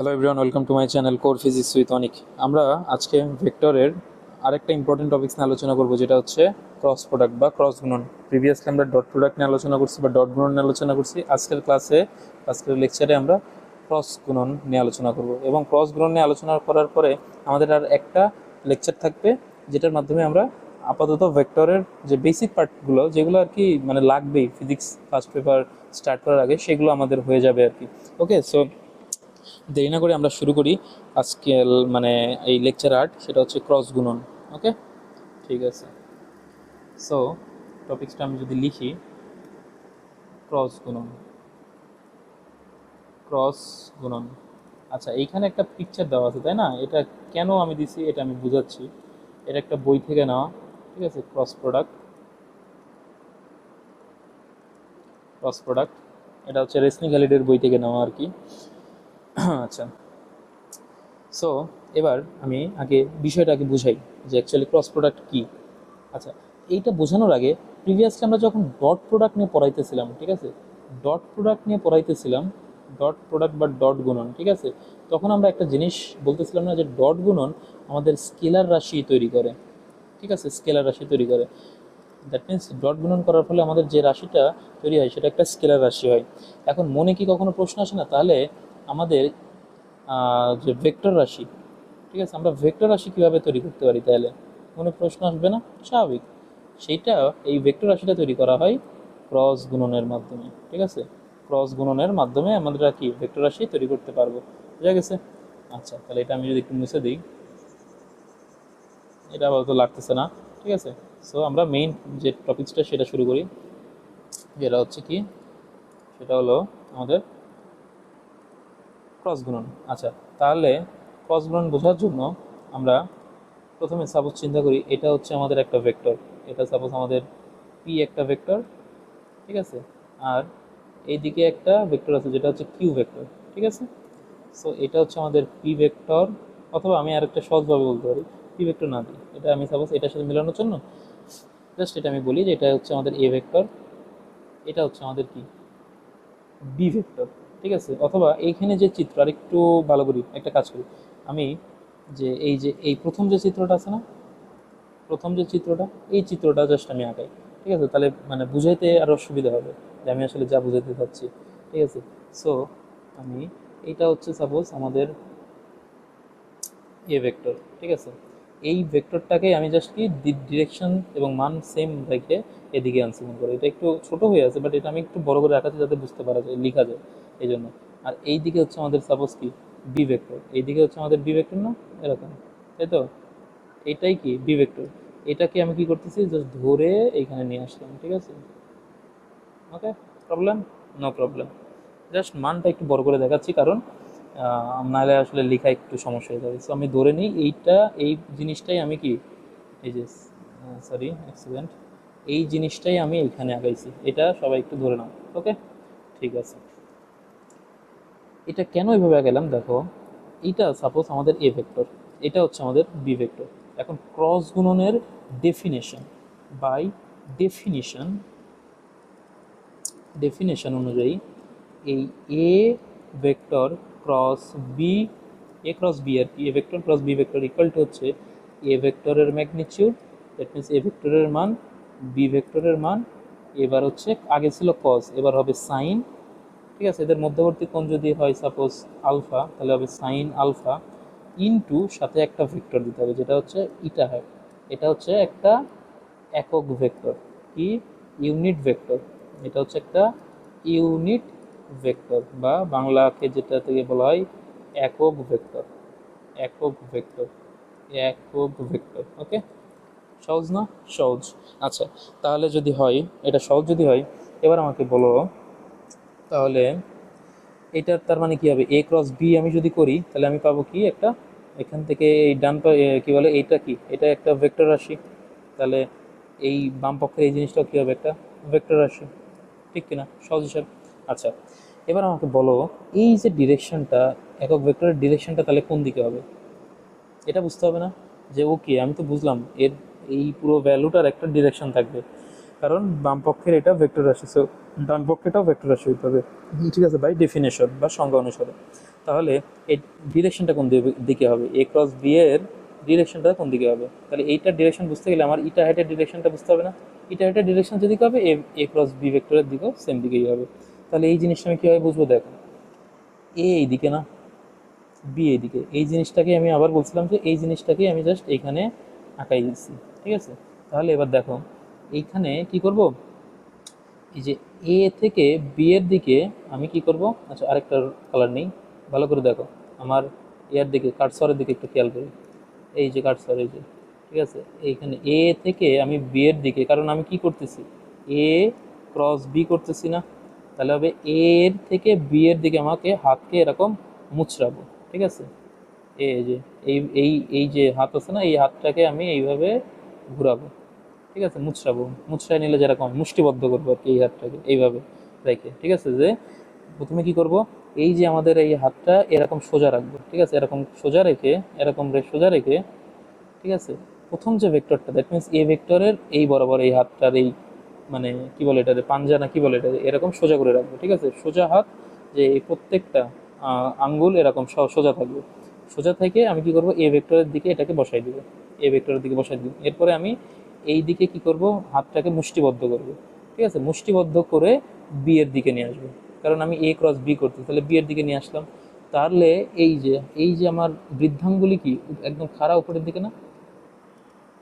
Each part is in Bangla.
Hello everyone welcome to my channel core physics with Anik আমরা আজকে ভেক্টরের আরেকটা ইম্পর্টেন্ট টপিক্স নিয়ে আলোচনা করব, যেটা হচ্ছে ক্রস প্রোডাক্ট বা ক্রস গুণন প্রিভিয়াসলি আমরা ডট প্রোডাক্ট নিয়ে আলোচনা করছি বা ডট গুণন নিয়ে আলোচনা করছি। আজকের ক্লাসে আজকের লেকচারে আমরা ক্রস গুণন নিয়ে আলোচনা করব। এবং ক্রস গুণন নিয়ে আলোচনা করার পরে আমাদের আর একটা লেকচার থাকবে, যেটার মাধ্যমে আমরা আপাতত ভেক্টরের যে বেসিক পার্টগুলো যেগুলো আর কি মানে লাগবেই ফিজিক্স ফার্স্ট পেপার স্টার্ট করার আগে, সেগুলো আমাদের হয়ে যাবে আর কি। ওকে সো দেরি না করে আমরা শুরু করি আজকের মানে এই লেকচার আর্ট সেটা হচ্ছে ক্রস গুণন ওকে ঠিক আছে। সো টপিকসটা আমি যদি লিখি ক্রস গুণন ক্রস গুণন। আচ্ছা এইখানে একটা পিকচার দেওয়া আছে, তাই না? এটা কেন আমি দিছি, এটা আমি বুঝাচ্ছি। এটা একটা বই থেকে নেওয়া, ঠিক আছে? ক্রস প্রোডাক্ট ক্রস প্রোডাক্ট এটা হচ্ছে রেসনি গ্যালিডের বই থেকে নেওয়া আর কি। আচ্ছা। সো এবার আমি আগে বিষয়টাকে বুঝাই যে অ্যাকচুয়ালি ক্রস প্রোডাক্ট কী। আচ্ছা এইটা বোঝানোর আগে প্রিভিয়াসলি আমরা যখন ডট প্রোডাক্ট নিয়ে পড়াইতেছিলাম, ঠিক আছে? ডট প্রোডাক্ট নিয়ে পড়াইতেছিলাম ডট প্রোডাক্ট বা ডট গুণন, ঠিক আছে? তখন আমরা একটা জিনিস বলতেছিলাম না যে ডট গুণন আমাদের স্কেলার রাশি তৈরি করে, ঠিক আছে? স্কেলার রাশি তৈরি করে। দ্যাট মিন্স ডট গুণন করার ফলে আমাদের যে রাশিটা তৈরি হয় সেটা একটা স্কেলার রাশি হয়। এখন মনে কি কখনো প্রশ্ন আসে না? তাহলে আমাদের যে ভেক্টর রাশি, ঠিক আছে? আমরা ভেক্টর রাশি কীভাবে তৈরি করতে পারি তাহলে? কোনো প্রশ্ন আসবে না? স্বাভাবিক। সেইটা এই ভেক্টর রাশিটা তৈরি করা হয় ক্রস গুণনের মাধ্যমে, ঠিক আছে? ক্রস গুণনের মাধ্যমে আমরা কি ভেক্টর রাশি তৈরি করতে পারব, বুঝা গেছে? আচ্ছা তাহলে এটা আমি যদি একটু মুছে দিই। এটা আপাতত লাগতেছে না, ঠিক আছে? সো আমরা মেইন যে টপিকসটা সেটা শুরু করি। যেটা হচ্ছে কি? সেটা হলো আমাদের ক্রস গুণন। আচ্ছা তাহলে ক্রস গুণন বোঝার জন্য আমরা প্রথমে সাপোজ চিন্তা করি এটা হচ্ছে আমাদের একটা ভেক্টর এটা সাপোজ আমাদের পি একটা ভেক্টর ঠিক আছে? আর এইদিকে একটা ভেক্টর আছে যেটা হচ্ছে কিউ ভেক্টর ঠিক আছে? সো এটা হচ্ছে আমাদের পি ভেক্টর অথবা আমি আরেকটা সহজভাবে বলতে পারি পি ভেক্টর না দিই। এটা আমি সাপোজ এটার সাথে মেলানোর জন্য জাস্ট এটা আমি বলি যে এটা হচ্ছে আমাদের এ ভেক্টর এটা হচ্ছে আমাদের কি? বি ভেক্টর ঠিক আছে? অথবা এইখানে যে চিত্র আর একটু ভালো করি, একটা কাজ করি। আমি যে এই যে, এই প্রথম যে চিত্রটা আছে না? প্রথম যে চিত্রটা, এই চিত্রটা জাস্ট আমি আঁকাই। ঠিক আছে? তাহলে মানে বুঝাইতে আরও সুবিধা হবে যে আমি আসলে যা বুঝাইতে চাচ্ছি। ঠিক আছে? সো আমি এইটা হচ্ছে সাপোজ আমাদের এ ভেক্টর ঠিক আছে? এই ভেক্টরটাকে আমি জাস্ট কি ডিরেকশন এবং মান সেম রেখে এদিকে আনছি মনে করো। এটা একটু ছোট হয়ে আছে বাট এটা আমি একটু বড় করে রাখাচ্ছি যাতে বুঝতে পারা যায়, লেখা যায়। এই জন্য আর এই দিকে হচ্ছে আমাদের সাপোজ কি? বি ভেক্টর এই দিকে হচ্ছে আমাদের বি ভেক্টর না? এরকম। তাই তো? এটাই কি? বি ভেক্টর এটাকে আমি কি করতেছি? জাস্ট ধরে এইখানে নিয়ে আসলাম, ঠিক আছে? Okay problem no problem just মানটা একটু বড় করে দেখাচ্ছি, কারণ নাহলে আসলে লেখা একটু সমস্যা হয়ে যাবে। সো আমি ধরে নিই, এইটা, এই জিনিসটাই আমি কি? এই যে সরি অ্যাক্সিডেন্ট এই জিনিসটাই আমি এখানে আগাইছি। এটা সবাই একটু ধরে নাও। ওকে ঠিক আছে। এটা কেন এভাবে গেলাম দেখো এটা সাপোজ আমাদের এ ভেক্টর এটা হচ্ছে আমাদের বি ভেক্টর এখন ক্রস গুণনের ডেফিনেশন বাই ডেফিনেশন ডেফিনেশন অনুযায়ী এই A vector cross B A cross B আর কি A vector cross B vector equal to হচ্ছে এ ভেক্টরের ম্যাগনিটিউড দ্যাট মিনস এ ভেক্টরের মান বি ভেক্টরের মান, এবার হচ্ছে আগে ছিল কস এবার হবে সাইন ঠিক আছে, এদের মধ্যবর্তী কোণ যদি হয় সাপোজ আলফা তাহলে হবে সাইন আলফা ইনটু সাথে একটা ভেক্টর দিতে হবে, যেটা হচ্ছে ইটা হয়। এটা হচ্ছে একটা একক ভেক্টর কি? ইউনিট ভেক্টর এটা হচ্ছে একটা ইউনিট ভেক্টর বা বাংলাকে যেটা থেকে বলা হয় একক ভেক্টর একক ভেক্টর একক ভেক্টর ওকে সহজ না? সহজ। আচ্ছা তাহলে যদি হয়, এটা সহজ যদি হয়, এবার আমাকে বলো তাহলে এটার তার মানে কি হবে? এ ক্রস বি আমি যদি করি, তাহলে আমি পাবো কি একটা? এখান থেকে এই ডান কি বলে? এইটা কি? এটা একটা ভেক্টর রাশি। তাহলে এই বাম পক্ষের এই জিনিসটাও কি হবে একটা? ভেক্টর রাশি। ঠিক কিনা? সহজ হিসাব। আচ্ছা এবার আমাকে বলো, এই যে ডিরেকশনটা, একক ভেক্টরের ডিরেকশনটা তাহলে কোন দিকে হবে? এটা বুঝতে হবে না? যে ওকে আমি তো বুঝলাম, এর এই পুরো ভ্যালুটার একটা ডিরেকশন থাকবে। কারণ বাম পক্ষের এটা ভেক্টর রাশি সো ডান পক্ষেটাও ভেক্টর রাশি হতে হবে। ঠিক আছে বাই ডেফিনেশন বা সংজ্ঞা অনুসারে। তাহলে এই ডিরেকশনটা কোন দিকে- দিকে হবে? এ ক্রস বি এর ডিরেকশনটা কোন দিকে হবে? তাহলে এইটার ডিরেকশন বুঝতে গেলে আমার ইটা হাইটের ডিরেকশনটা বুঝতে হবে না। ইটা হাইটের ডিরেকশন যেদিকে হবে এ এ ক্রস বি ভেক্টরের দিকেও সেম দিকেই হবে। তাহলে এই জিনিসটা আমি কীভাবে বুঝব, দেখো? এ এইদিকে না বি এইদিকে। এই জিনিসটাকে আমি আবার বলছিলাম যে, এই জিনিসটাকে আমি জাস্ট এইখানে আঁকাই দিচ্ছি ঠিক আছে? তাহলে এবার দেখো এইখানে কি করব? এই যে এ থেকে বি এর দিকে আমি কি করব? আচ্ছা আরেকটা কালার নেই। ভালো করে দেখো। আমার এর দিকে কাটসরের দিকে একটু খেয়াল করি। এই যে কাটসর এই যে। ঠিক আছে? এইখানে এ থেকে আমি বি এর দিকে, কারণ আমি কি করতেছি? এ ক্রস বি করতেছি না। তাহলে হবে এ এর থেকে বি এর দিকে আমাকে হাতকে এরকম মুচড়াবো। ঠিক আছে? এই যে, এই এই এই যে হাত আছে না, এই হাতটাকে আমি এইভাবে ঘুরাবো। ঠিক আছে? মুচড়াবো। মুচড়ায় নিলে যেরকম মুষ্টিবদ্ধ করব আর কি এই হাতটাকে, এইভাবে রেখে, ঠিক আছে? যে প্রথমে কি করব? এই যে আমাদের এই হাতটা এরকম সোজা রাখব, ঠিক আছে? এরকম সোজা রেখে, এরকম সোজা রেখে, ঠিক আছে? প্রথম যে ভেক্টরটা দ্যাট মিনস এ ভেক্টরের এই বরাবর এই হাতটার এই মানে কি বলে এটা পাঞ্জা না কি বলে এটা এরকম সোজা করে রাখব, ঠিক আছে? সোজা হাত, যে এই প্রত্যেকটা আঙ্গুল এরকম সোজা থাকবে। সোজা থেকে আমি কি করব? এ ভেক্টরের দিকে এটাকে বসাই দিব। এ ভেক্টরের দিকে বসাই দিব। এরপরে আমি এই দিকে কি করব? হাতটাকে মুষ্টিবদ্ধ করব। ঠিক আছে? মুষ্টিবদ্ধ করে বি এর দিকে নিয়ে আসব। কারণ আমি এ ক্রস বি করতে তাহলে বি এর দিকে নিয়ে আসলাম। তাহলে এই যে এই যে আমার বৃদ্ধাঙ্গুলি কি? একদম খাড়া উপরের দিকে না?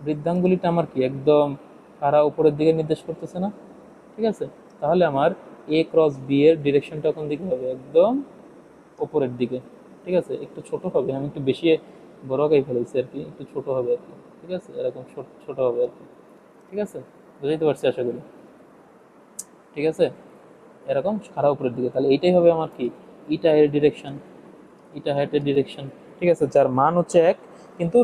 বৃদ্ধাঙ্গুলিটা আমার কি? একদম খাড়া উপরের দিকে নির্দেশ করতেছে না? ঠিক আছে? তাহলে আমার এ ক্রস বি এর ডিরেকশনটা কোন দিকে হবে? একদম উপরের দিকে। ঠিক আছে? একটু ছোট হবে। আমি একটু বেশি বড় গাই ফেলেছি আর কি। একটু ছোট হবে আর কি। ঠিক আছে, এরকম ছোট হবে আর কি। ঠিক আছে? বুঝাইতে পারছি আশা করি। ঠিক আছে? এরকম খারাপ উপরের দিকে। তাহলে এইটাই হবে আমার কি? ইটা এর ডিরেকশন ইটা হাইটের ডিরেকশন ঠিক আছে? যার মান হচ্ছে এক, কিন্তু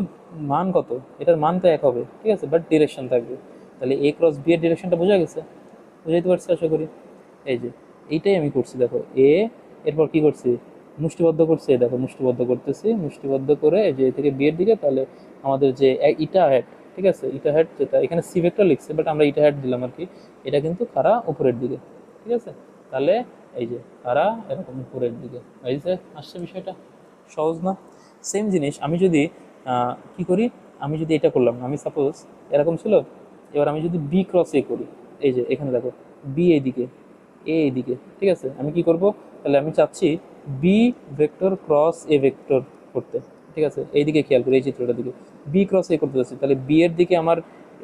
মান কত? এটার মান তো এক হবে। ঠিক আছে? বাট ডিরেকশন থাকবে। তাহলে এ ক্রস বি এর ডিরেকশনটা বোঝা গেছে? বুঝাইতে পারছি আশা করি? এই যে, এইটাই আমি করছি, দেখো। এ এরপর কি করছি? মুষ্টিবদ্ধ করছি দেখো মুষ্টিবদ্ধ করতেছি, মুষ্টিবদ্ধ করে এই যে থেকে বিয়ের দিকে তাহলে আমাদের যে ইটা হেড ঠিক আছে? ইটা হেড যেটা, এখানে সি ভেক্টর লিখছে বাট আমরা ইটা হেড দিলাম আর কি। এটা কিন্তু খাড়া উপরের দিকে, ঠিক আছে? তাহলে এই যে খাড়া এরকম উপরের দিকে, এই যে আসছে বিষয়টা, সহজ না? সেম জিনিস, আমি যদি কি করি? আমি যদি এটা করলাম আমি সাপোজ এরকম ছিল, এবার আমি যদি বি ক্রস এ করি, এই যে এখানে দেখো বি এদিকে এ এইদিকে ঠিক আছে? আমি কি করব? তাহলে আমি চাচ্ছি B vector cross A vector করতে। ঠিক আছে? এইদিকে খেয়াল করি, এই চিত্রটার দিকে। বি ক্রস এ করতে যাচ্ছি, তাহলে বি এর দিকে আমার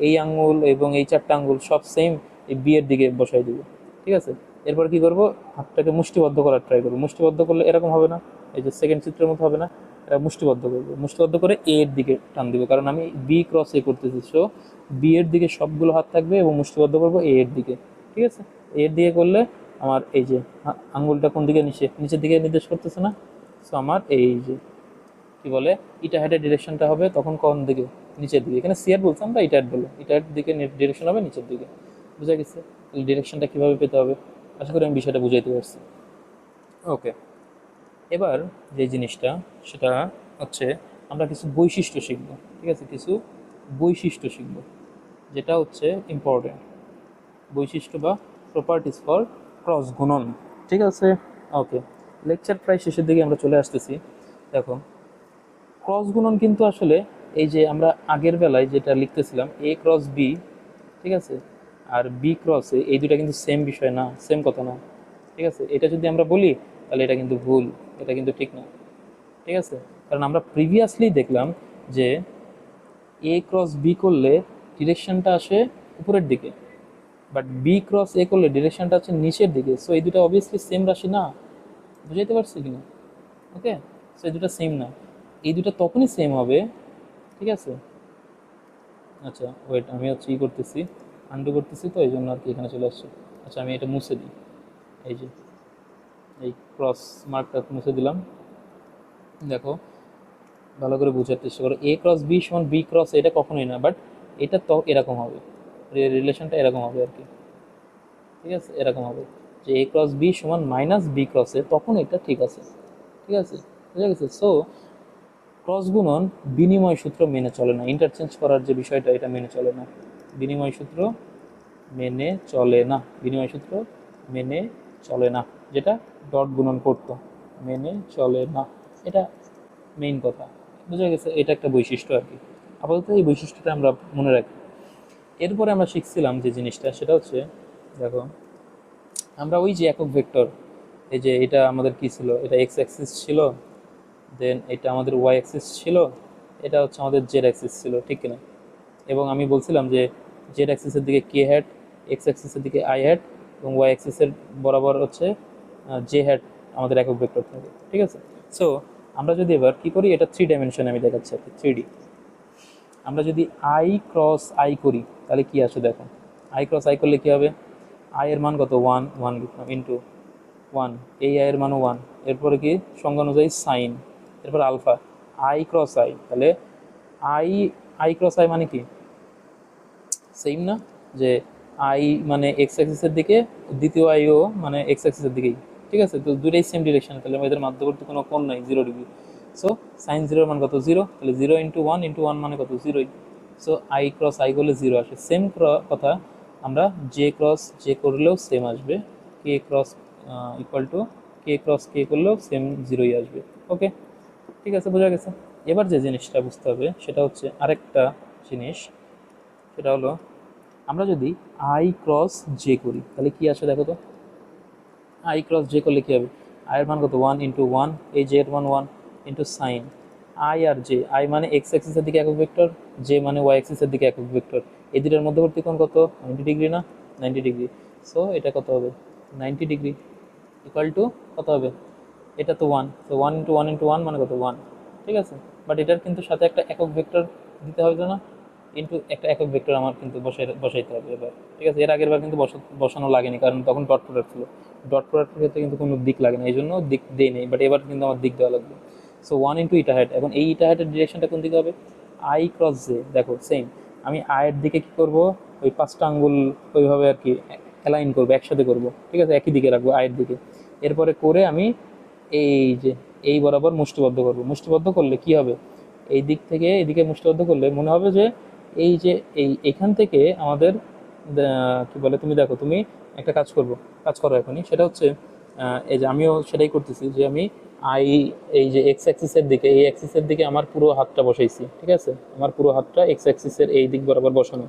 এই আঙ্গুল এবং এই চারটা আঙ্গুল সব সেম এই বি এর দিকে বসাই দিব। ঠিক আছে? এরপর কি করব? হাতটাকে মুষ্টিবদ্ধ করার ট্রাই করব। মুষ্টিবদ্ধ করলে এরকম হবে না, এই যে সেকেন্ড চিত্রের মতো হবে না, এটা মুষ্টিবদ্ধ করব। মুষ্টিবদ্ধ করে এ এর দিকে টান দিব, কারণ আমি বি ক্রস এ করতেছি সো বি এর দিকে সবগুলো হাত থাকবে এবং মুষ্টিবদ্ধ করব এ এর দিকে। ঠিক আছে? এ এর দিকে করলে আমার এই যে আঙ্গুলটা কোন দিকে নিচে, নিচের দিকে নির্দেশ করতেছে না? সো আমার এই যে, কি বলে ইটা হেডের ডিরেকশনটা হবে তখন কোন দিকে? নিচের দিকে। এখানে সিয়ার বলছি আমরা ইটা বলে ইটা দিকে ডিরেকশন হবে নিচের দিকে। বুঝা গেছে? তাহলে ডিরেকশনটা কীভাবে পেতে হবে? আশা করি আমি বিষয়টা বুঝাইতে পারছি। ওকে এবার যে জিনিসটা, সেটা হচ্ছে আমরা কিছু বৈশিষ্ট্য শিখব। ঠিক আছে? কিছু বৈশিষ্ট্য শিখব। যেটা হচ্ছে ইম্পর্টেন্ট বৈশিষ্ট্য বা প্রপার্টিস ফর ক্রস গুণন। ঠিক আছে? ওকে। লেকচার প্রায় শেষের দিকে আমরা চলে আসতেছি। দেখো, ক্রস গুণন কিন্তু আসলে এই যে আমরা আগের বেলায় যেটা লিখতেছিলাম এ ক্রস বি ঠিক আছে? আর বি ক্রস এই দুটা কিন্তু সেম বিষয় না সেম কথা না। ঠিক আছে? এটা যদি আমরা বলি, তাহলে এটা কিন্তু ভুল, এটা কিন্তু ঠিক না। ঠিক আছে? কারণ আমরা প্রিভিয়াসলি দেখলাম যে এ ক্রস বি করলে ডিরেকশনটা আসে উপরের দিকে। বাট বি ক্রস এ করলে ডিরেকশনটা হচ্ছে নিচের দিকে। সো এই দুটো অবভিয়াসলি সেম রাশি না। বুঝাইতে পারছি কি না ওকে সো এই দুটো সেম না। এই দুটো তখনই সেম হবে। ঠিক আছে? আচ্ছা ওয়েট আমি হচ্ছে ই করতেছি। আন্ডু করতেছি তো এই জন্য আর কি এখানে চলে আসছে। আচ্ছা আমি এটা মুছে দিই। এই যে, এই ক্রস মার্কটা মুছে দিলাম। দেখো, ভালো করে বোঝার চেষ্টা করো। এ ক্রস বি সমান বি ক্রস এটা কখনোই না বাট এটা তো এরকম হবে। রিলেশনটা এরকম হবে আর কি। ঠিক আছে? এরকম হবে। যে এ ক্রস বি সমান মাইনাস বি ক্রসে তখন এটা ঠিক আছে। ঠিক আছে? বুঝা গেছে? সো ক্রস গুণন বিনিময় সূত্র মেনে চলে না। ইন্টারচেঞ্জ করার যে বিষয়টা, এটা মেনে চলে না। বিনিময় সূত্র মেনে চলে না। বিনিময় সূত্র মেনে চলে না। যেটা ডট গুণন করতো। মেনে চলে না। এটা মেইন কথা। বুঝা গেছে? এটা একটা বৈশিষ্ট্য আর কি। আপাতত এই বৈশিষ্ট্যটা আমরা মনে রাখি। এরপরে আমরা শিখছিলাম যে জিনিসটা, সেটা হচ্ছে, দেখো, আমরা ওই যে একক ভেক্টর, এই যে এটা আমাদের কি ছিল? এটা এক্স অ্যাক্সিস ছিল দেন এটা আমাদের ওয়াই অ্যাক্সিস ছিল, এটা হচ্ছে আমাদের জেড অ্যাক্সিস ছিল, ঠিক কিনা? এবং আমি বলছিলাম যে জেড অ্যাক্সিসের দিকে কে হ্যাট এক্স অ্যাক্সিসের দিকে আই হ্যাট এবং ওয়াই অ্যাক্সিসের বরাবর হচ্ছে জে হ্যাট আমাদের একক ভেক্টর থাকে, ঠিক আছে? সো আমরা যদি এবার কি করি? এটা থ্রি ডাইমেনশনে আমি দেখাচ্ছি আর কি থ্রি ডি আমরা যদি আই ক্রস আই করি, তাহলে কি আসে দেখো? আই ক্রস আই করলে কি হবে? আই এর মান কত? ওয়ান ওয়ান লিখলাম ইন্টু ওয়ান এই আই এর মানও ওয়ান এরপরে কি? সংজ্ঞা অনুযায়ী সাইন এরপর আলফা আই ক্রস আই তাহলে আই আই ক্রস আই মানে কি? সেম না? যে আই মানে এক্স অ্যাক্সিসের দিকে, দ্বিতীয় আইও মানে এক্স অ্যাক্সিসের দিকেই। ঠিক আছে? তো দুটোই সেম ডিরেকশন তাহলে এদের মধ্যবর্তী কোনো কোণ নাই জিরো ডিগ্রি সো সাইন জিরোর মান কত? জিরো তাহলে zero into one into one মানে কত? জিরোই সো আই ক্রস আই করলে জিরো আসে। সেম কথা আমরা জে ক্রস জে করলেও সেম আসবে। K cross equal to k cross k করলেও সেম জিরোই আসবে। ওকে ঠিক আছে, বোঝা গেছে? এবার যে জিনিসটা বুঝতে হবে, সেটা হচ্ছে আরেকটা জিনিস। সেটা হলো, আমরা যদি আই ক্রস জে করি, তাহলে কি আসে দেখো তো? আই ক্রস জে করলে কী হবে? আয়ের মান কত? ওয়ান ইন্টু ওয়ান এই জে এর মান ওয়ান ইন্টু সাইন আই আর জে আই মানে এক্স অ্যাক্সিসের দিকে একক ভেক্টর জে মানে ওয়াই অ্যাক্সিসের দিকে একক ভেক্টর এই দুটার মধ্যবর্তী কোণ কত? নাইনটি ডিগ্রি না? নাইনটি ডিগ্রি সো এটা কত হবে? নাইনটি ডিগ্রি ইকুয়াল টু কত হবে? এটা তো ওয়ান তো one into one into one মানে কত? ওয়ান ঠিক আছে? বাট এটার কিন্তু সাথে একটা একক ভেক্টর দিতে হবে না? ইন্টু একটা একক ভেক্টর আমার কিন্তু বসাই, বসাইতে হবে এবার। ঠিক আছে? এর আগের বার কিন্তু বসা, বসানো লাগেনি কারণ তখন ডট প্রোডাক্ট ছিল। ডট প্রোডাক্টের ক্ষেত্রে কিন্তু কোনো দিক লাগে না। এই জন্য দিক দেই নেই। বাট এবার কিন্তু আমার দিক দেওয়া লাগবে। সো ওয়ান ইন্টু ইটা হাইট এখন এই ইটা হাইটের ডিরেকশনটা কোন দিকে হবে? আই ক্রস জে দেখো সেম আমি আয়ের দিকে কি করব? ওই পাঁচটা আঙ্গুল ওইভাবে আর কি অ্যালাইন করব, একসাথে করব। ঠিক আছে? একই দিকে রাখব আয়ের দিকে। এরপরে করে আমি এই যে, এই বরাবর মুষ্টিবদ্ধ করব। মুষ্টিবদ্ধ করলে কি হবে? এই দিক থেকে এদিকে মুষ্টিবদ্ধ করলে মনে হবে যে, এই যে, এই এখান থেকে আমাদের কি বলে, তুমি দেখো, তুমি একটা কাজ করব। কাজ করো এখনই। সেটা হচ্ছে এই যে আমিও সেটাই করতেছি যে আমি আই, এই যে এক্স অ্যাক্সিসের দিকে, এই অ্যাক্সিসের দিকে আমার পুরো হাতটা বসাইছি, ঠিক আছে? আমার পুরো হাতটা এক্স অ্যাক্সিসের এই দিক বরাবর বসানো।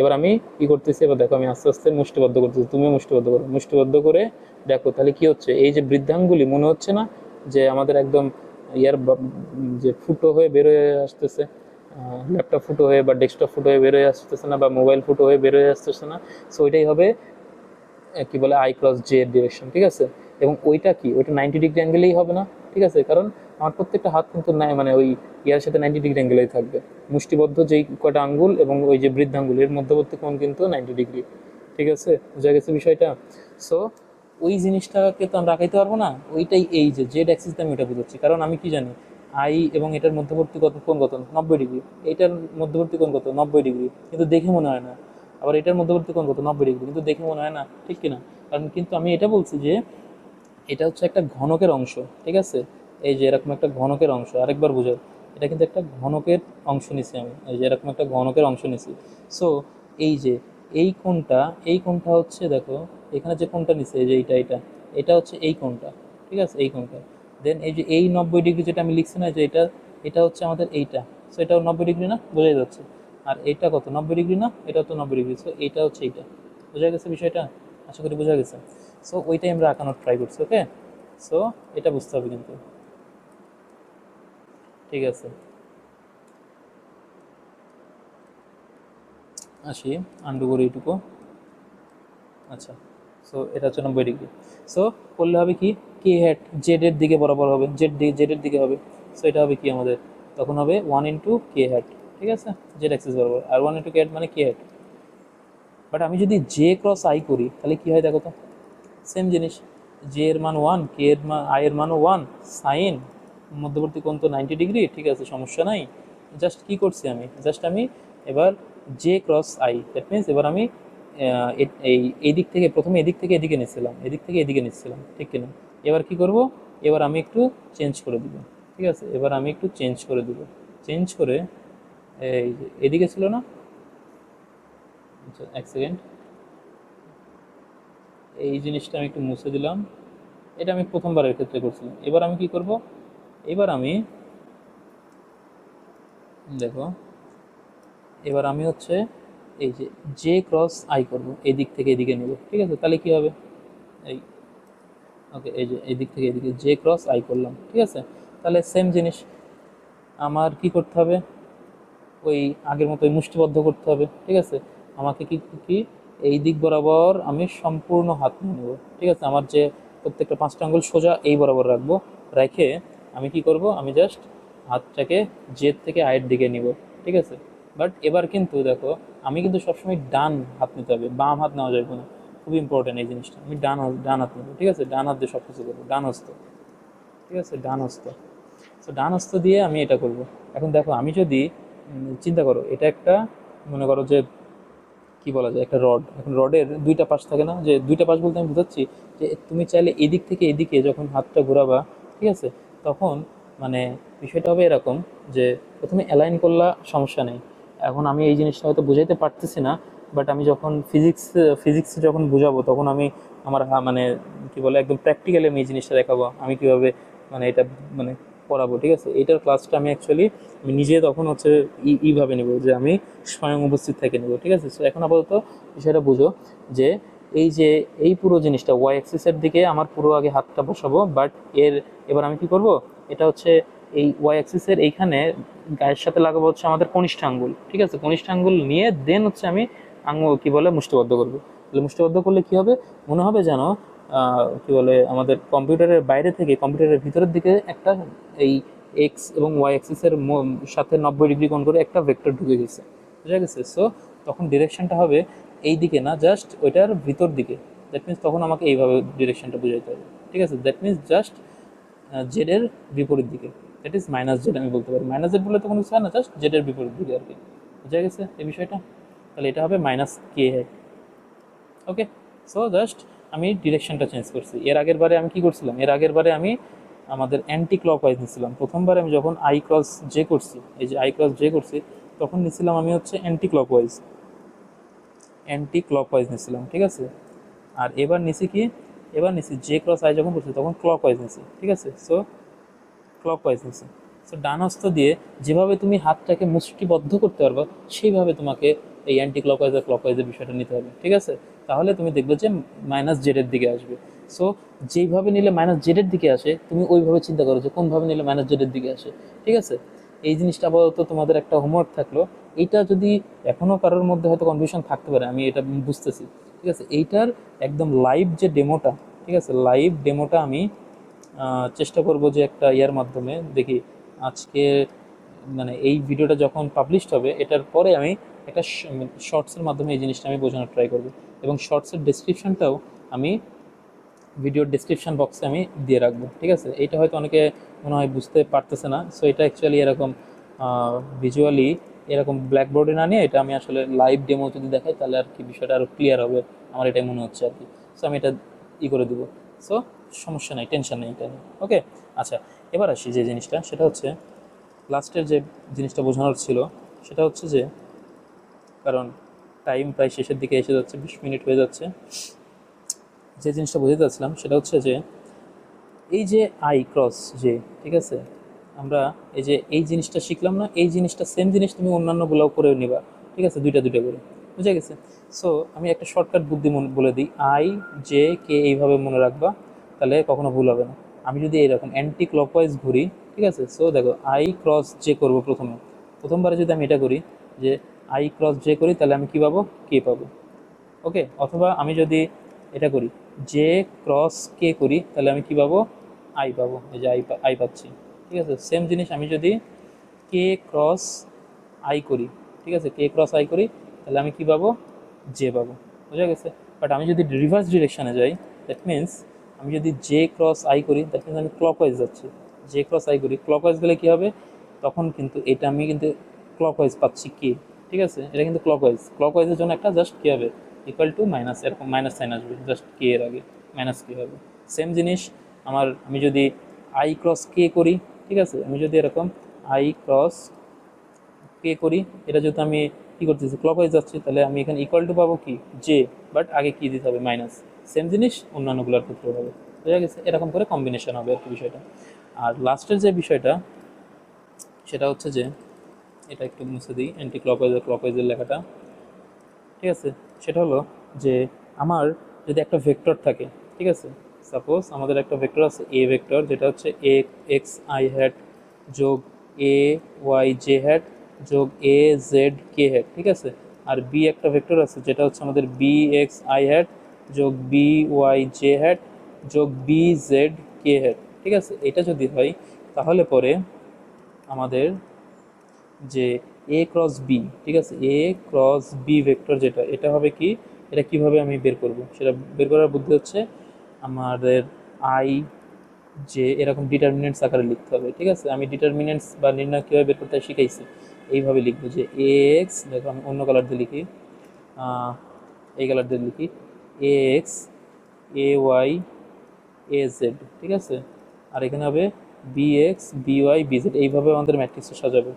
এবার আমি কি করতেছি? এবার দেখো, আমি আস্তে আস্তে মুষ্টিবদ্ধ করতেছি। তুমিও মুষ্টিবদ্ধ করো। মুষ্টিবদ্ধ করে দেখো, তাহলে কি হচ্ছে? এই যে বৃদ্ধাঙ্গুলি, মনে হচ্ছে না যে আমাদের একদম ইয়ার যে ফুটো হয়ে বেরোয় আসতেছে? ল্যাপটপ ফুটো হয়ে বা ডেস্কটপ ফুটো হয়ে বেরোয় আসতেছে না বা মোবাইল ফুটো হয়ে বেরোয় আসতেছে না? সো ওইটাই হবে কি বলে আই ক্রস জে ডিরেকশন ঠিক আছে? এবং ওইটা কি? ওইটা নাইনটি ডিগ্রি অ্যাঙ্গেলেই হবে না, ঠিক আছে? কারণ আমার প্রত্যেকটা হাত কিন্তু নাই মানে ওই ইয়ার সাথে নাইনটি ডিগ্রি অ্যাঙ্গেলেই থাকবে। মুষ্টিবদ্ধ যেই কয়টা আঙ্গুল এবং ওই যে বৃদ্ধাঙ্গুল এর মধ্যবর্তী কোণ কিন্তু নাইনটি ডিগ্রি ঠিক আছে? বোঝা গেছে বিষয়টা? সো ওই জিনিসটাকে তো আমরা রাখাইতে পারব না? ওইটাই এই যে জেড অ্যাক্সিস আমি ওটা বুঝাচ্ছি। কারণ আমি কি জানি? আই এবং এটার মধ্যবর্তী কত কোণ কত? নব্বই ডিগ্রি এটার মধ্যবর্তী কোণ কত? নব্বই ডিগ্রি কিন্তু দেখে মনে হয় না। আবার এটার মধ্যবর্তী কোণ কত? নব্বই ডিগ্রি কিন্তু দেখে মনে হয় না, ঠিক কিনা? কারণ কিন্তু আমি এটা বলছি যে এটা হচ্ছে একটা ঘনকের অংশ, ঠিক আছে? এই যে এরকম একটা ঘনকের অংশ, আরেকবার বুঝো। এটা কিন্তু একটা ঘনকের অংশ নিছি আমি, এই যে এরকম একটা ঘনকের অংশ নিছি। সো এই যে এই কোণটা এই কোণটা হচ্ছে দেখো, এখানে যে কোণটা নিছে, এই যে এইটা এটা এটা হচ্ছে এই কোণটা, ঠিক আছে? এই কোণটা। দেন এই যে এই নব্বই ডিগ্রি যেটা আমি লিখছি না যে এটা এটা হচ্ছে আমাদের এইটা। সো এটাও নব্বই ডিগ্রি না? বোঝাই যাচ্ছে। আর এটা কত? নব্বই ডিগ্রি না? এটা তো নব্বই ডিগ্রি। সো এইটা হচ্ছে এইটা। বোঝা গেছে বিষয়টা? আশা করি বোঝা গেছে। সো ওইটাই আমরা আঁকানোর ট্রাই করছি ওকে সো এটা বুঝতে হবে কিন্তু। ঠিক আছে। আসি আন্ডু করি এইটুকু। আচ্ছা সো এটা হচ্ছে নব্বই ডিগ্রি সো করলে হবে কি? কে হ্যাট জেডের দিকে বরাবর হবে জেড জেডের দিকে হবে। সো এটা হবে কি আমাদের? তখন হবে ওয়ান ইন্টু কে হ্যাট ঠিক আছে? জেড অ্যাক্সিস বরাবর। আর ওয়ান ইন্টু কে হ্যাট মানে কে হ্যাট বাট আমি যদি জে ক্রস আই করি, তাহলে কি হয় দেখো তো? সেম জিনিস। জে এর মান ওয়ান কে এর মান আই এর মানও ওয়ান সাইন মধ্যবর্তী কোণ তো নাইনটি ডিগ্রি ঠিক আছে, সমস্যা নাই। জাস্ট কি করছি আমি? জাস্ট আমি এবার j cross i that means এবার আমি এই এই দিক থেকে, প্রথমে এদিক থেকে এদিকে নিচ্ছিলাম। এদিক থেকে এদিকে নিচ্ছিলাম, ঠিক কিনা? এবার কি করব? এবার আমি একটু চেঞ্জ করে দিব, ঠিক আছে? এবার আমি একটু চেঞ্জ করে দিব। চেঞ্জ করে, এই এদিকে ছিল না? এক সেকেন্ড এই জিনিসটা আমি একটু মুছে দিলাম। এটা আমি প্রথমবারের ক্ষেত্রে করছিলাম। এবার আমি কি করব? এবার আমি, দেখো, এবার আমি হচ্ছে এই যে জে ক্রস আই করব, এদিক থেকে এদিকে নেব, ঠিক আছে? তাহলে কি হবে? এই ওকে এই যে এই দিক থেকে এদিকে জে ক্রস আই করলাম, ঠিক আছে? তাহলে সেম জিনিস, আমার কি করতে হবে? ওই আগের মতোই মুষ্টিবদ্ধ করতে হবে, ঠিক আছে? আমাকে কি কি এই দিক বরাবর আমি সম্পূর্ণ হাত নিয়ে নেব। ঠিক আছে? আমার যে প্রত্যেকটা পাঁচটা আঙ্গুল সোজা এই বরাবর রাখব। রেখে আমি কি করব? আমি জাস্ট হাতটাকে জেদ থেকে আয়ের দিকে নিব। ঠিক আছে? বাট এবার কিন্তু দেখো, আমি কিন্তু সবসময় ডান হাত নিতে হবে। বাম হাত নেওয়া যাবে না। খুব ইম্পর্টেন্ট এই জিনিসটা। আমি ডান ডান হাত নেব। ঠিক আছে? ডান হাত দিয়ে সব কিছু করব। ডান হস্ত ঠিক আছে? ডান হস্ত তো ডান হস্ত দিয়ে আমি এটা করব। এখন দেখো, আমি যদি চিন্তা করো, এটা একটা, মনে করো যে কি বলা যায়, একটা রড এখন রডের দুইটা পাশ থাকে না? যে দুইটা পাশ বলতে আমি বুঝাচ্ছি যে তুমি চাইলে এদিক থেকে এদিকে যখন হাতটা ঘোরাবা, ঠিক আছে? তখন মানে বিষয়টা হবে এরকম যে প্রথমে অ্যালাইন করলা, সমস্যা নেই। এখন আমি এই জিনিসটা হয়তো বুঝাইতে পারতেছি না বাট আমি যখন ফিজিক্স ফিজিক্স যখন বুঝাবো, তখন আমি আমার মানে কি বলে, একদম প্র্যাকটিক্যালি আমি এই জিনিসটা দেখাবো। আমি কীভাবে মানে এটা মানে পড়াবো, ঠিক আছে? এটার ক্লাসটা আমি অ্যাকচুয়ালি আমি নিজে তখন হচ্ছে ই- এইভাবে নেব যে আমি স্বয়ং উপস্থিত থেকে নেব, ঠিক আছে? সো এখন আপাতত বিষয়টা বুঝো যে এই যে, এই পুরো জিনিসটা ওয়াই অ্যাক্সিসের দিকে আমার পুরো আগে হাতটা বসাবো বাট এর, এবার আমি কি করব? এটা হচ্ছে এই ওয়াই অ্যাক্সিসের এইখানে গায়ের সাথে লাগাবো হচ্ছে আমাদের কনিষ্ঠ আঙ্গুল, ঠিক আছে? কনিষ্ঠ আঙ্গুল নিয়ে দেন হচ্ছে আমি আঙ্গুল কি বলে মুষ্টিবদ্ধ করব। তাহলে মুষ্টিবদ্ধ করলে কি হবে? মনে হবে যেন কি বলে, আমাদের কম্পিউটারের বাইরে থেকে কম্পিউটারের ভিতরের দিকে একটা এই এক্স এবং ওয়াই অ্যাক্সিসের সাথে নব্বই ডিগ্রি কোণ করে একটা ভেক্টর ঢুকে গেছে। বুঝা গেছে? সো তখন ডিরেকশনটা হবে এই দিকে না জাস্ট ওইটার ভিতর দিকে। দ্যাট মিনস তখন আমাকে এইভাবে ডিরেকশনটা বুঝাইতে হবে। ঠিক আছে? দ্যাট মিনস জাস্ট জেডের বিপরীত দিকে। দ্যাট ইজ মাইনাস জেড আমি বলতে পারি। মাইনাস জেড বলে তো কোনো কিছু হয় না জাস্ট জেডের বিপরীত দিকে আর কি। বুঝা গেছে এই বিষয়টা? তাহলে এটা হবে minus k hat okay so just আমি ডিরেকশনটা চেঞ্জ করছি। এর আগের বারে আমি কি করছিলাম? এর আগের বারে আমি আমাদের অ্যান্টি ক্লক ওয়াইজ নিছিলাম। প্রথমবার আমি যখন আই ক্রস জে করছি, এই যে আই ক্রস জে করছি, তখন নিছিলাম আমি হচ্ছে anticlockwise anticlockwise নিছিলাম, ঠিক আছে? আর এবার নিছি কি? এবার নিছি জে ক্রস আই যখন করছি, তখন ক্লক ওয়াইজ নিছি, ঠিক আছে? সো ক্লক ওয়াইজ নিছি। সো ডান হস্ত দিয়ে যেভাবে তুমি হাতটাকে মুষ্টিবদ্ধ করতে পারবা, সেইভাবে তোমাকে এই অ্যান্টি ক্লক ওয়াইজ আর ক্লক ওয়াইজের বিষয়টা নিতে হবে, ঠিক আছে? তাহলে তুমি দেখবে যে মাইনাস জেডের দিকে আসবে। সো যেইভাবে নিলে মাইনাস জেডের দিকে আসে, তুমি ওইভাবে চিন্তা করো যে কোনভাবে নিলে মাইনাস জেডের দিকে আসে। ঠিক আছে? এই জিনিসটা আপাতত তোমাদের একটা হোমওয়ার্ক থাকল। এইটা যদি এখনও কারোর মধ্যে হয়তো কনফিউশন থাকতে পারে, আমি এটা বুঝতেছি। ঠিক আছে? এইটার একদম লাইভ যে ডেমোটা ঠিক আছে? লাইভ ডেমোটা আমি চেষ্টা করব যে একটা ইয়ার মাধ্যমে দেখি আজকে মানে এই ভিডিওটা যখন পাবলিশড হবে, এটার পরে আমি একটা শর্টসের মাধ্যমে এই জিনিসটা আমি বোঝানোর ট্রাই করব। এবং শর্টসের ডেসক্রিপশনটাও আমি ভিডিওর ডেসক্রিপশন বক্সে আমি দিয়ে রাখব, ঠিক আছে? এইটা হয়তো অনেকে মনে হয় বুঝতে পারতেছে না। সো এটা অ্যাকচুয়ালি এরকম ভিজুয়ালি এরকম ব্ল্যাকবোর্ডে না নিয়ে এটা আমি আসলে লাইভ ডেমো যদি দেখাই, তাহলে আর কি বিষয়টা আরও ক্লিয়ার হবে, আমার এটাই মনে হচ্ছে আর কি। সো আমি এটা ই করে দেবো। সো সমস্যা নেই টেনশন নেই এটা ওকে আচ্ছা এবার আসি যে জিনিসটা, সেটা হচ্ছে লাস্টের যে জিনিসটা বোঝানোর ছিল, সেটা হচ্ছে যে কারণ টাইম প্রায় শেষের দিকে এসে যাচ্ছে, বিশ মিনিট হয়ে যাচ্ছে। যে জিনিসটা বোঝাতে চাচ্ছিলাম সেটা হচ্ছে যে, এই যে আই ক্রস যে ঠিক আছে? আমরা এই যে এই জিনিসটা শিখলাম না, এই জিনিসটা সেম জিনিস তুমি অন্যান্যগুলোও করে নিবা, ঠিক আছে? দুইটা দুইটা করে, বুঝে গেছে? সো আমি একটা শর্টকাট বুদ্ধি মনে বলে দিই আই জে কে এইভাবে মনে রাখবা, তাহলে কখনো ভুল হবে না। আমি যদি এইরকম অ্যান্টি ক্লকওয়াইজ ঘুরি, ঠিক আছে? সো দেখো আই ক্রস জে করব প্রথমে। প্রথমবারে যদি আমি এটা করি, যে আই ক্রস জে করি, তাহলে আমি কী পাবো? কে পাবো। ওকে অথবা আমি যদি এটা করি জে ক্রস কে করি, তাহলে আমি কি পাবো? আই পাবো। এই যে আই আই পাচ্ছি। ঠিক আছে? সেম জিনিস আমি যদি কে ক্রস আই করি, ঠিক আছে? কে ক্রস আই করি, তাহলে আমি কি পাবো? জে পাবো। বোঝা গেছে? বাট আমি যদি রিভার্স ডিরেকশনে যাই দ্যাট মিন্স আমি যদি জে ক্রস আই করি দ্যাট মিন্স আমি ক্লকওয়াইজ যাচ্ছি। জে ক্রস আই করি ক্লকওয়াইজ গেলে কী হবে? তখন কিন্তু এটা আমি কিন্তু ক্লকওয়াইজ পাচ্ছি কে ঠিক আছে? এটা কিন্তু ক্লকওয়াইজ ক্লকওয়াইজের জন্য একটা জাস্ট কী হবে? ইকুয়াল টু মাইনাস এরকম মাইনাস সাইন আসবে। জাস্ট কে এর আগে। মাইনাস কে হবে। সেম জিনিস, আমার আমি যদি আই ক্রস কে করি, ঠিক আছে? আমি যদি এরকম আই ক্রস কে করি, এটা যেহেতু আমি কী করতেছি? ক্লকওয়াইজ যাচ্ছি, তাহলে আমি এখানে ইকুয়াল টু পাবো কি? জে বাট আগে কী দিতে হবে? মাইনাস সেম জিনিস, অন্যান্যগুলোর ক্ষেত্রেও হবে। বোঝা গেছে? এরকম করে কম্বিনেশন হবে আর কি বিষয়টা। আর লাস্টের যে বিষয়টা, সেটা হচ্ছে যে এটা একটু মুছে দিই অ্যান্টি ক্লকওয়াইজ ক্লকওয়াইজের লেখাটা। ঠিক আছে? সেটা হলো যে আমার যদি একটা ভেক্টর থাকে, ঠিক আছে? সাপোজ আমাদের একটা ভেক্টর আছে এ ভেক্টর, যেটা হচ্ছে এ এক্স আই হ্যাট যোগ এ ওয়াই জে হ্যাট যোগ এ জেড কে হ্যাট ঠিক আছে? আর বি একটা ভেক্টর আছে, যেটা হচ্ছে আমাদের বি এক্স আই হ্যাট যোগ বি ওয়াই জে হ্যাট যোগ বি জেড কে হ্যাট ঠিক আছে? এটা যদি হয়, তাহলে পরে আমাদের যে এ ক্রস বি ঠিক আছে? এ ক্রস বি ভেক্টর যেটা, এটা হবে কি? এটা কীভাবে আমি বের করব? সেটা বের করার বুদ্ধি হচ্ছে আমাদের আই যে এরকম ডিটারমিনেন্টস আকারে লিখতে হবে, ঠিক আছে? আমি ডিটারমিনেন্টস বা নির্ণয় কীভাবে বের করতে শিখাইছি। এইভাবে লিখব যে এ এক্স দেখো আমি অন্য কালার দিয়ে লিখি এই কালার দিয়ে লিখি A X A Y A Z ঠিক আছে? আর এখানে হবে B X B Y B Z এইভাবে আমাদের ম্যাট্রিক্সটা সাজাবে।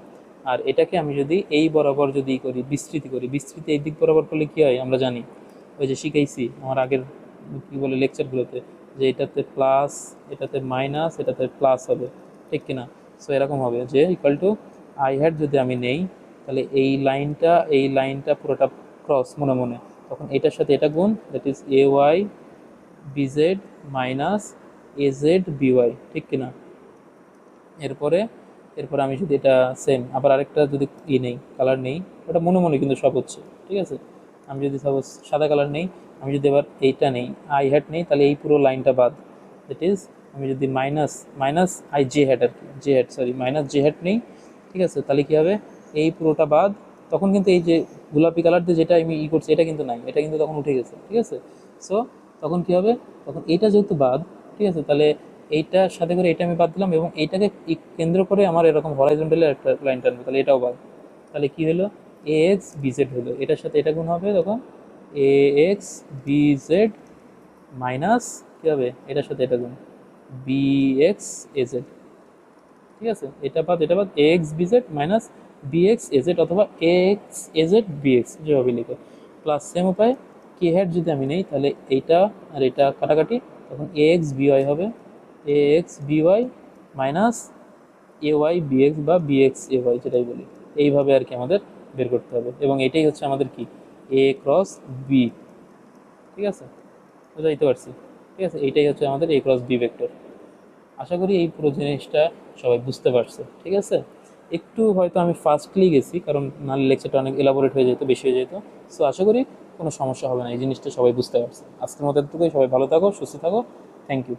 আর এটাকে আমি যদি এই বরাবর যদি করি, বিস্তৃতি করি, বিস্তৃতি এই দিক বরাবর করলে কী হয় আমরা জানি। ওই যে শিখাইছি আমার আগের কী বলে লেকচারগুলোতে যে এটাতে প্লাস এটাতে মাইনাস এটাতে প্লাস হবে, ঠিক কিনা? সো এরকম হবে যে ইকুয়াল টু আই হ্যাড যদি আমি নেই, তাহলে এই লাইনটা এই লাইনটা পুরোটা ক্রস মনে মনে। তখন এটার সাথে এটা গুণ that is A Y BZ minus A Z BY ঠিক কিনা? এরপরে এরপরে আমি যদি এটা সেম আবার আরেকটা যদি ই নেই কালার নেই, ওটা মনে মনে কিন্তু সব হচ্ছে, ঠিক আছে? আমি যদি সাপোজ সাদা কালার নেই, আমি যদি এবার এইটা নেই আই হ্যাট নেই, তাহলে এই পুরো লাইনটা বাদ। দ্যাট ইজ আমি যদি minus minus i j hat আর কি j hat sorry minus j hat নেই, ঠিক আছে? তাহলে কী হবে? এই পুরোটা বাদ। তখন কিন্তু এই যে গোলাপি কালার দিয়ে যেটা আমি ই করছি, এটা কিন্তু নাই, এটা কিন্তু তখন উঠে গেছে, ঠিক আছে? সো তখন কী হবে? তখন এইটা যেহেতু বাদ, ঠিক আছে? তাহলে এইটার সাথে করে এটা আমি বাদ দিলাম এবং এইটাকে কেন্দ্র করে আমার এরকম হরাইজন্টালে একটা লাইন টানবে, তাহলে এটাও বাদ। তাহলে কি হলো? এ এক্স বিজেড হলো। এটার সাথে এটা গুণ হবে তখন a x b z minus কী হবে? এটার সাথে এটা গুণ। বি এক্স এজেড ঠিক আছে? এটা বাদ এটা বাদ। A X BZ minus B X AZ অথবা A X AZ B X যেভাবে লিখো। প্লাস সেম উপায় কে হ্যাট যদি আমি নেই, তাহলে এইটা আর এটা কাটাকাটি, তখন এ এক্স বিওয়াই হবে। A x b y minus a y b x বা বিএক্স এ ওয়াই যেটাই বলি, এইভাবে আর কি আমাদের বের করতে হবে। এবং এটাই হচ্ছে আমাদের কি? এ ক্রস বি ঠিক আছে? বুঝাইতে পারছি? ঠিক আছে? এইটাই হচ্ছে আমাদের এ ক্রস বি ভেক্টর আশা করি এই পুরো জিনিসটা সবাই বুঝতে পারছে। ঠিক আছে? একটু হয়তো আমি ফাস্টলি গেছি, কারণ নাহলে লেকচারটা অনেক এলাবোরেট হয়ে যেত, বেশি হয়ে যেত। সো আশা করি কোনো সমস্যা হবে না, এই জিনিসটা সবাই বুঝতে পারছে। আজকের মতো এতটুকুই। সবাই ভালো থাকো, সুস্থ থাকো। Thank you